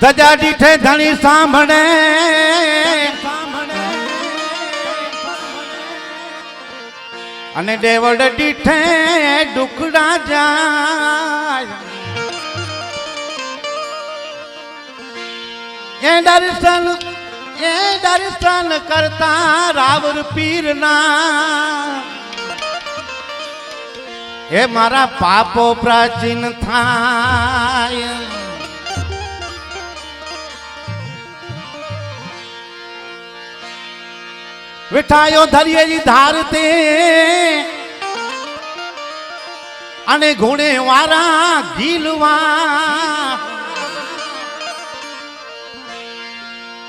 ધજા દીઠે ધણી સાંભળે. અને દેવડ દીઠે દુખડા જાય. એ દર્શન એ દર્શન કરતા રાવર પીરના. એ મારા પાપો પ્રાચીન થાય. વિઠાયો જી ધાર તે. અને ઘોડે વારા ગીલવા.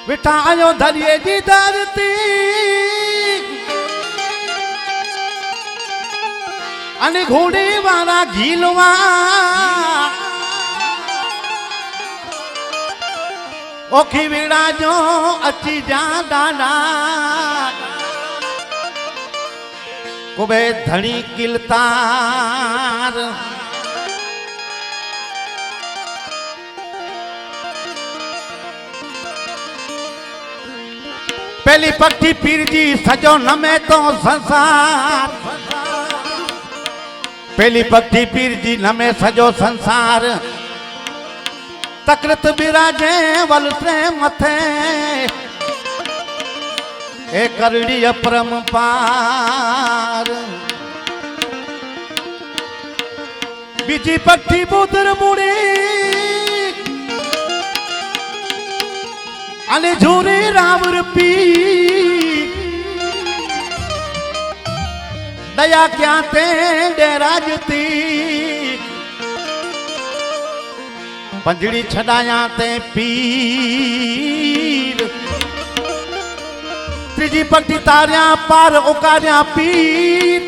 વિઠાયો ધરિયેલી ધરતી અને ઘોડે વારા ઘીલવા ઓખી વેળા જો અચી જા દાદા કુબે ધણી કિલતાર. પેલી પક્ષી પીરજી, સજો નમે તો સંસાર. પેલી પક્ષી પીરજી, નમે સજો સંસાર. તકૃત બિરાજે વલસે મથે એ કરડી અપરમ પાર બીજી પક્ષી બુદર મૂડી અને ઝૂરે રાવર પી દયા ક્યાં તે ડેરાજતી પંજડી છડાયા તે પીર ત્રીજી પગથી તાર્યા પાર ઓકાર્યા પીર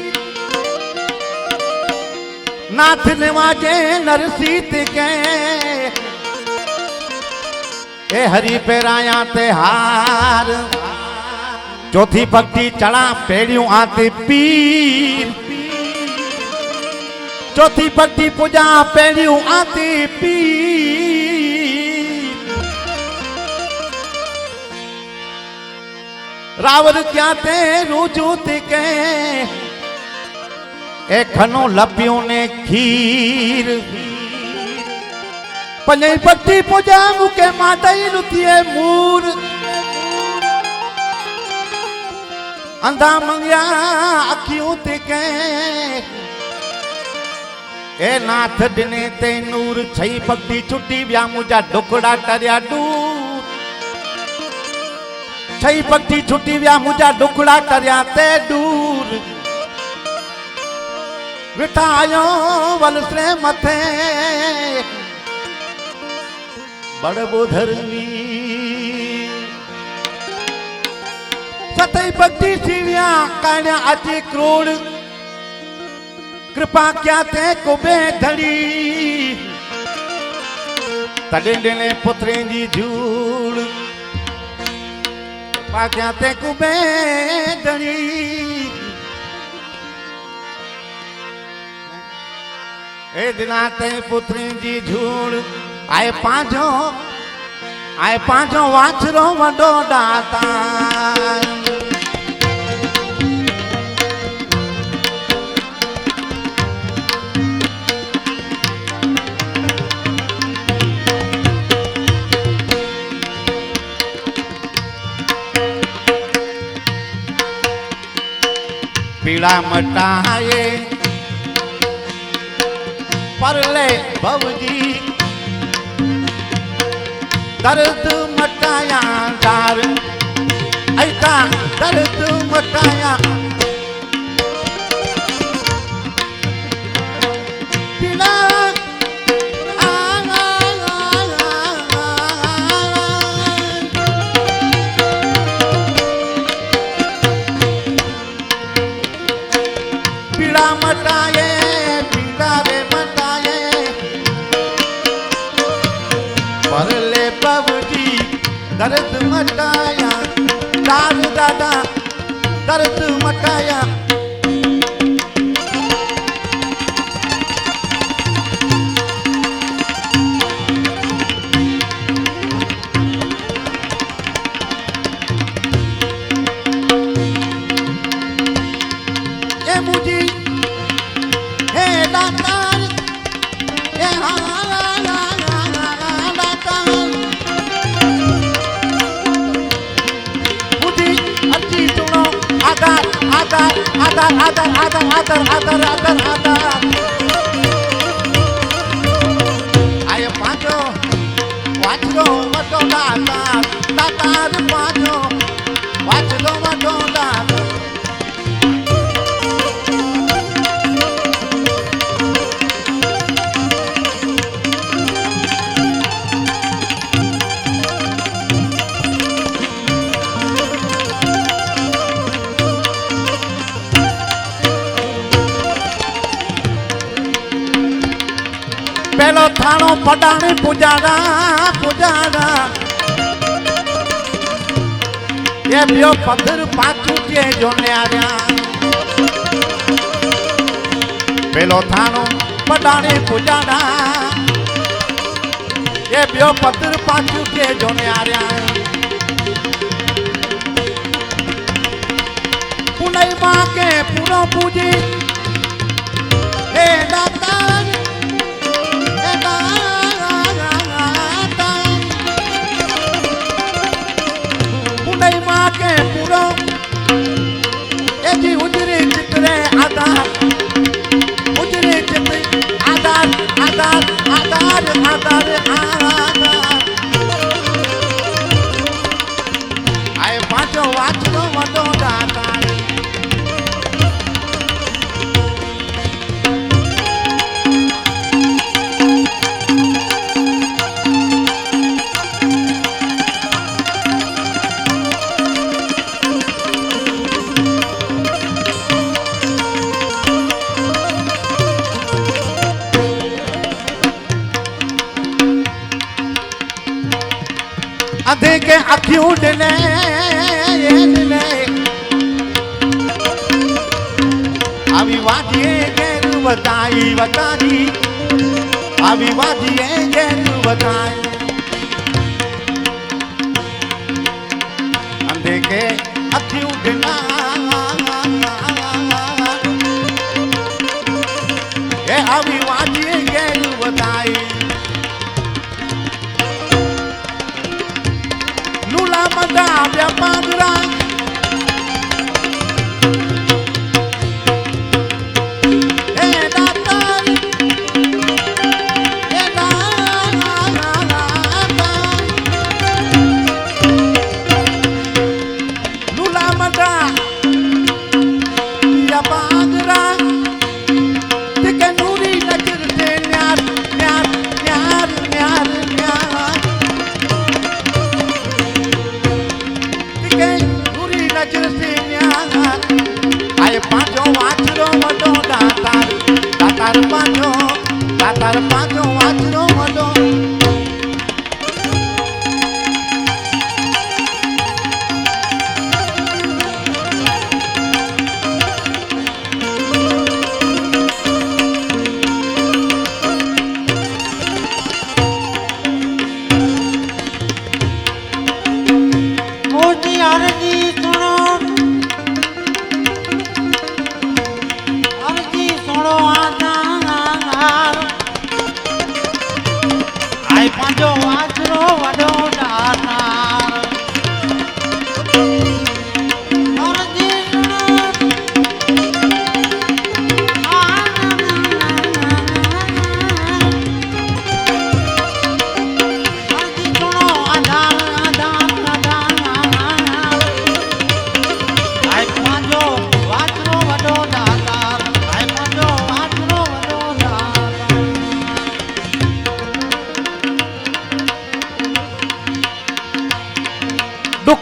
નાથ ને વાજે નરસીત કે એ હરી પહેરાયા તે હાર ચોથી પગથી ચણા પેડ્યું આ તે પીર ચોથી પગથી પૂજા પેડ્યું આ તે પીર. રાવર ક્યાં તે રૂજુ તે કે એ ખનો લપ્યું ને ખીર. પંજઈ પટ્ટી પૂજા મૂકે માતાઈ નુતીએ મૂર. અંધા મંગ્યા અખિયું તે કે એ નાથ દિને તે નૂર છઈ ભક્તિ છૂટી વ્યા મુજા ઢોકડા કર્યા દૂર છઈ ભક્તિ છૂટી વ્યા મુજા ઢોકડા કર્યા તે દૂર વિઠાયો વલસરે મથે. બળબો ધરવી સતઈ ભક્તિ જીવ્યા કાણ્યા આજે ક્રોડ કૃપા ક્યાં તે કુબે ધડી તડિંડને પુત્રેજી ઝૂળ કૃપા ક્યાં તે કુબે ધડી એ દિના તે પુત્રીજી ઝૂળ આય પાંજો આય પાંજો વાછરો વડો દાતા પીળા મટાએ પરલે ભવજી દર્દ મટાયા ડાર ऐका દર્દ મટાયા. પીળા દર્દ મટાયા દાદુ દાદા દર્દ મટાયા. આદર આદર આદર આદર આદર આદર આય પાંચો વાંચલો મટો દાતા દાતા પાંચો વાંચલો મટો દાતા फलाणो फटाणे पुजारा पुजारा। ये ॿियो पत्थर पाछो के जो न्यारिया पेलो थाणो पटाणे पुजारा। ये ॿियो पत्थर पाछो के जो न्यारिया पुनई माँ के पूरो पूजी। हे दाता। আদার আদার আদার আদার আদার અધે કે અખ્યું ડને ડને આવી વાજીએ ઘેર બતાઈ બતાજી આવી વાજીએ ઘેર બતાઈ અંધે કે અખ્યું ડના আমার કે પૂરી નજર સે ન્યાલા આય પાંચો વાંચરો મોટો દાતાર દાતાર પાંચો દાતાર પાંચો વાંચરો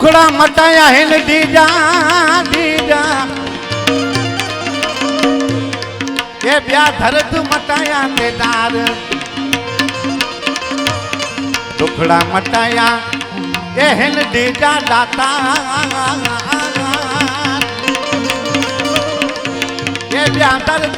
દુખડા મટાયા હેલ દીજા દીજા એ બ્યા ધરત મટાયા તે દાર દુખડા મટાયા એ હેલ દીજા દાતા એ બ્યા ધરત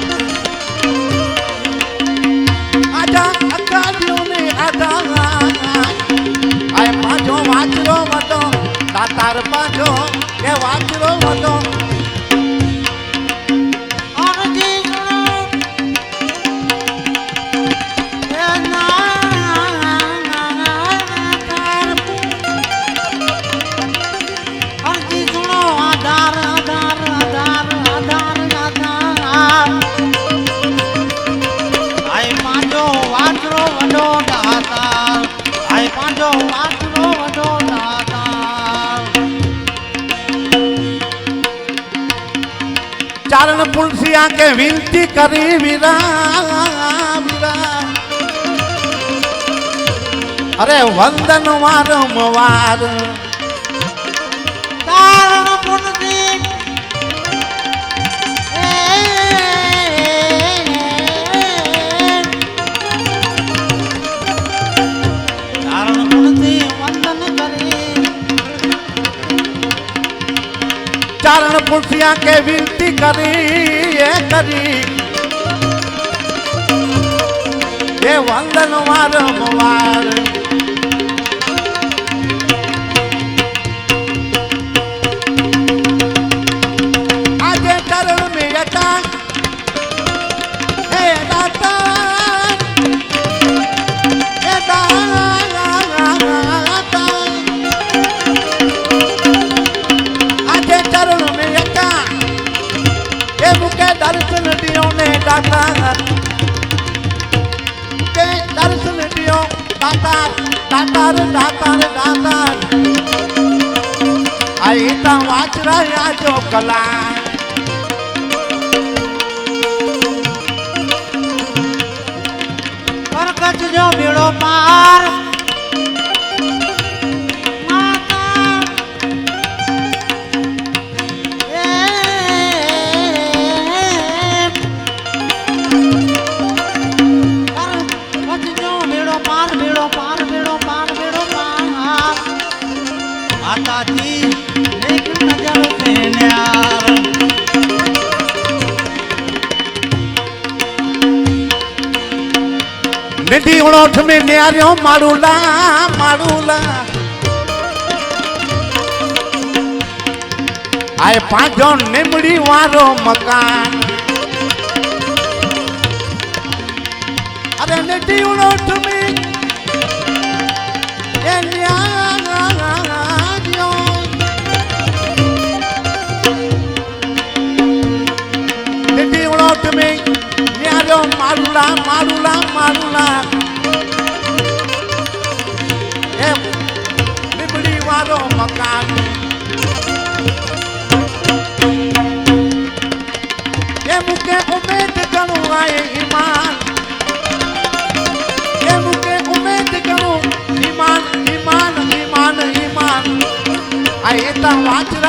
मुखिया के विनती करी मीरा अरे वंदन वारम वार। चरण पुठिया के विनती करी। એ કરી. એ વંદન વારંવાર. મીઠી ઓળોઠ મે ન્યાર્યો, માડુલા માડુલા. આય પાંચો નીમડી વાળો મકાન. અરે મીઠી ઓળોઠ મે એ ન્યાર્યો. મીઠી ઓળોઠ મે મારુલા મારુલા મારુલા. એમ લીબડી વાળો મકાન. એ મુકે ઉમેદ ગણું આય ઈમાન. એ મુકે ઉમેદ ગણું ઈમાન ઈમાન ઈમાન ઈમાન. આ એતા વાંચ